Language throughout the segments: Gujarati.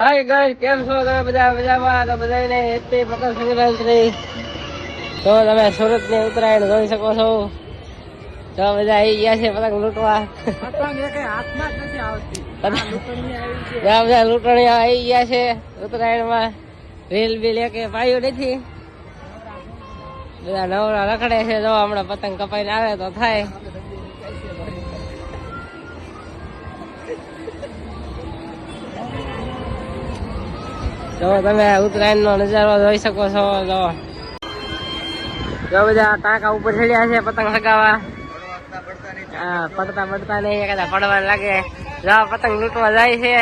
હાય ગાઈસ કેમ છો? તમે બધા મજામાં? તો બધાને હેપી મકર સંક્રાંતિ તો તમે સુરત ને ઉત્તરાયણ જોઈ શકો છો. તો બધા આવી ગયા છે પતંગ લૂંટવા. બધા બધા લૂંટણીઓ આવી ગયા છે ઉત્તરાયણમાં. રીલ બિલ એકે પાયું નથી. બધા નવરા રખડે છે. જો હમણાં પતંગ કપાઈને આવે તો થાય. જો તમે ઉત્તરાયણ નો નજારો જોઈ શકો છો, જો. જો બધા ટાંકા ઉપર ચડ્યા છે પતંગ સગાવા હા, પડતા પડતા નહીં કદાચ પડવા લાગે. જો, પતંગ લૂંટવા જાય છે.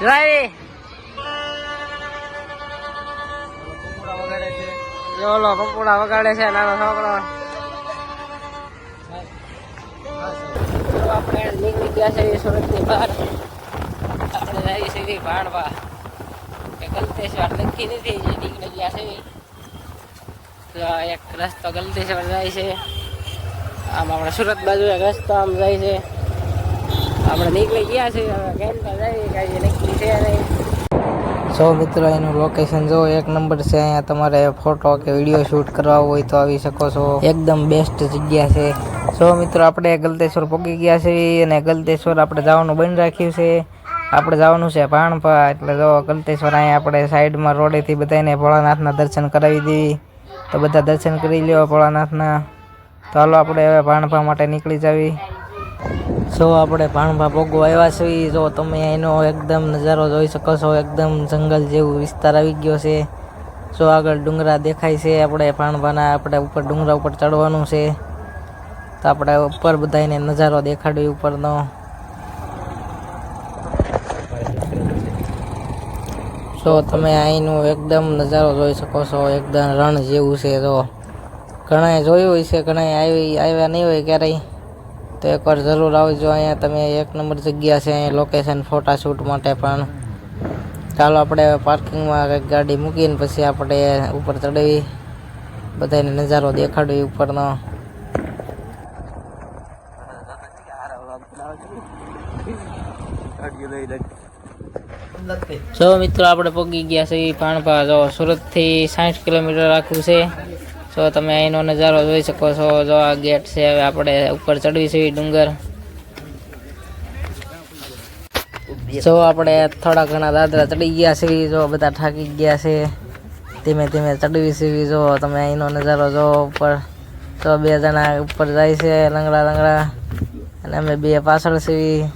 જોઈ. ચોલો પપોડા વગાડે છે, નાનો છોકરો. આપણે નીકળી ગયા છે સુરતની બહાર. આપણે જઈએ છીએ ભાણવા. નીકળી એક રસ્તો ગલતેશ્વર જાય છે આમ આપણે સુરત બાજુ એક રસ્તો આમ જાય છે આપણે નીકળી ગયા છે નક્કી છે નહીં સો મિત્રો એનું લોકેશન જો એક નંબર છે અહીંયા તમારે ફોટો કે વીડિયો શૂટ કરવા હોય તો આવી શકો છો એકદમ બેસ્ટ જગ્યા છે સો મિત્રો આપણે ગલતેશ્વર પહોંચી ગયા છે અને ગલતેશ્વર આપણે જવાનું બંધ રાખ્યું છે આપણે જવાનું છે ભાણપા, એટલે જો કલ્તેશ્વર અહીંયા આપણે સાઈડમાં રોડેથી બધાને ભોળાનાથના દર્શન કરાવી દેવી તો બધા દર્શન કરી લ્યો ભોળાનાથના. તો હાલો આપણે હવે ભાણભા માટે નીકળી જાવી. સો આપણે ભાણભા ભોગો આવ્યા છીએ, જો તમે એનો એકદમ નજારો જોઈ શકો છો, એકદમ જંગલ જેવું વિસ્તાર આવી ગયો છે. જો આગળ ડુંગરા દેખાય છે, આપણે ભાણભાના આપણે ઉપર ડુંગરા ઉપર ચડવાનું છે. તો આપણે ઉપર બધાને નજારો દેખાડવી ઉપરનો. સો તમે અહીંનું એકદમ નજારો જોઈ શકો છો, એકદમ રણ જેવું છે તો ઘણાએ જોયું હોય છે, ઘણાએ આવી, આવ્યા નહીં હોય ક્યારેય. તો એકવાર જરૂર આવજો, અહીંયા તમે એક નંબર જગ્યા છે, અહીંયા લોકેશન ફોટાશૂટ માટે પણ. ચાલો આપણે પાર્કિંગમાં કંઈક ગાડી મૂકીને પછી આપણે ઉપર ચડાવી, બધાને નજારો દેખાડવી ઉપરનો. જો મિત્રો, આપણે પગી ગયા છે પાણપા જો સુરતથી સાઠ કિલોમીટર રાખવું છે. જો તમે અહીંનો નજારો જોઈ શકો છો. જો આ ગેટ છે, હવે આપણે ઉપર ચડવી છે ડુંગર. જો આપણે થોડા ઘણા દાદરા ચડી ગયા છે. જો બધા થાકી ગયા છે. ધીમે ધીમે ચડવી છે. જો તમે અહીંનો નજારો જો ઉપર તો બે જણા ઉપર જાય છે લંગડા લંગડા. અને અમે બે પાછળ છીએ.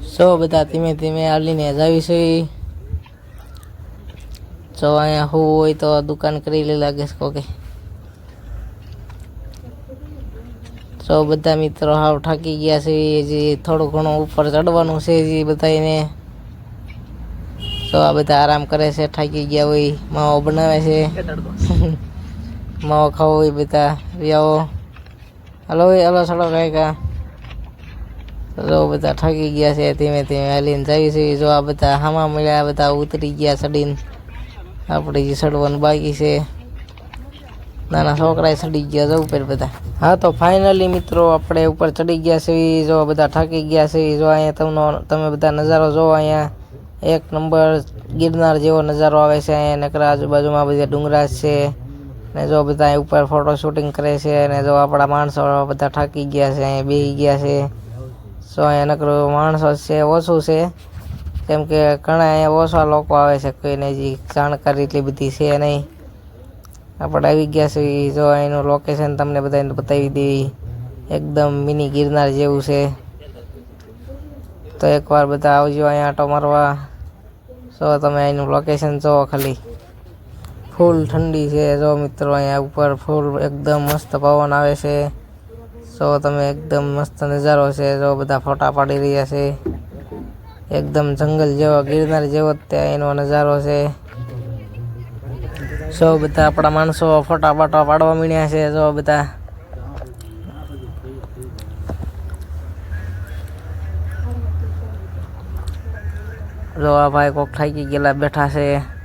સો બધા ધીમે ધીમે હાલીને જાવી છે. જો અહીંયા હું હોય તો દુકાન કરી લે લાગે છે કોકે. તો બધા મિત્રો હાવ થાકી ગયા છે હજી થોડું ઘણું ઉપર ચડવાનું છે હજી બધાને તો આ બધા આરામ કરે છે થાકી ગયા હોય માવો બનાવે છે. માવો ખાવો હોય બધા વ્યાવો. હલો હલો સડો કાંઈ કા જો બધા થાકી ગયા છે, ધીમે ધીમે હાલીને જાય છે. જો આ બધા હામા મળ્યા બધા ઉતરી ગયા ચડીને આપણે જે ચડવાનું બાકી છે. નાના છોકરાએ ચડી ગયા જવું પડે બધા. હા, તો ફાઇનલી મિત્રો આપણે ઉપર ચડી ગયા છે. જો બધા થાકી ગયા છે, જો અહીંયા તમને, તમે બધા નજારો જો અહીંયા. એક નંબર ગિરનાર જેવો નજારો આવે છે અહીંયા, નકરા આજુબાજુમાં બધા ડુંગરા છે. ને જો બધા ઉપર ફોટો શૂટિંગ કરે છે અને જો આપણા માણસો બધા થાકી ગયા છે, અહીંયા બેસી ગયા છે. સો અહીંયા નકરું માણસો છે, ઓછું છે. કેમ કે ઘણા અહીંયા ઓછા લોકો આવે છે, કોઈને હજી જાણકારી એટલી બધી છે નહીં. આપણે આવી ગયા છીએ જો એનું લોકેશન તમને બધાને બતાવી દેવી. એકદમ મિની ગિરનાર જેવું છે. તો એકવાર બધા આવજો અહીંયા આટો મારવા. જો તમે અહીંનું લોકેશન જુઓ ખાલી. ફૂલ ઠંડી છે, જો મિત્રો, અહીંયા ઉપર ફૂલ એકદમ મસ્ત પવન આવે છે. સો તમે એકદમ મસ્ત નજારો છે. જો બધા ફોટા પાડી રહ્યા છે. એકદમ જંગલ જેવો, ગિરનાર જેવો ત્યાં એનો નજારો છે. સો બધા આપણા માણસો ફોટા ફોટા પાડવા મીણ્યા છે. જો બધા. જો આ ભાઈ કોક થાકી ગયેલા બેઠા છે.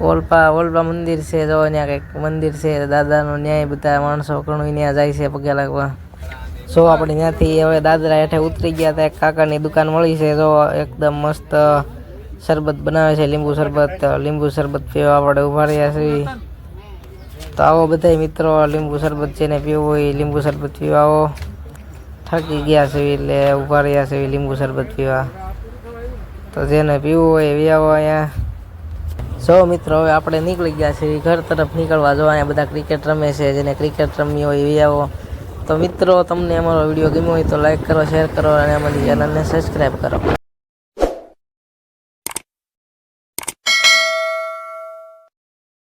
ઓલપા ઓલપા મંદિર છે, જો ત્યાં કંઈક મંદિર છે, દાદાનું ન્યાય બધા માણસો ઘણું ત્યાં જાય છે પગે લાગવા. જો આપણે ત્યાંથી હવે દાદરા હેઠે ઉતરી ગયા હતા, એક કાકાની દુકાન મળી છે, જો એકદમ મસ્ત શરબત બનાવે છે, લીંબુ શરબત લીંબુ શરબત પીવા આપણે ઊભા રહ્યા છીએ. તો આવો બધા મિત્રો, લીંબુ શરબત જેને પીવું હોય લીંબુ શરબત પીવા આવો. થાકી ગયા છે એટલે ઊભા રહ્યા છે, લીંબુ શરબત પીવા. તો જેને પીવું હોય એ અહીંયા. સો મિત્રો, હવે આપણે નીકળી ગયા છીએ ઘર તરફ નીકળવા. જો અહીંયા બધા ક્રિકેટ રમે છે, જેને ક્રિકેટ રમી હોય એવી આવો. તો મિત્રો, તમને અમારો વીડિયો ગમ્યો હોય તો લાઈક કરો શેર કરો અને અમારી ચેનલને સબસ્ક્રાઈબ કરો.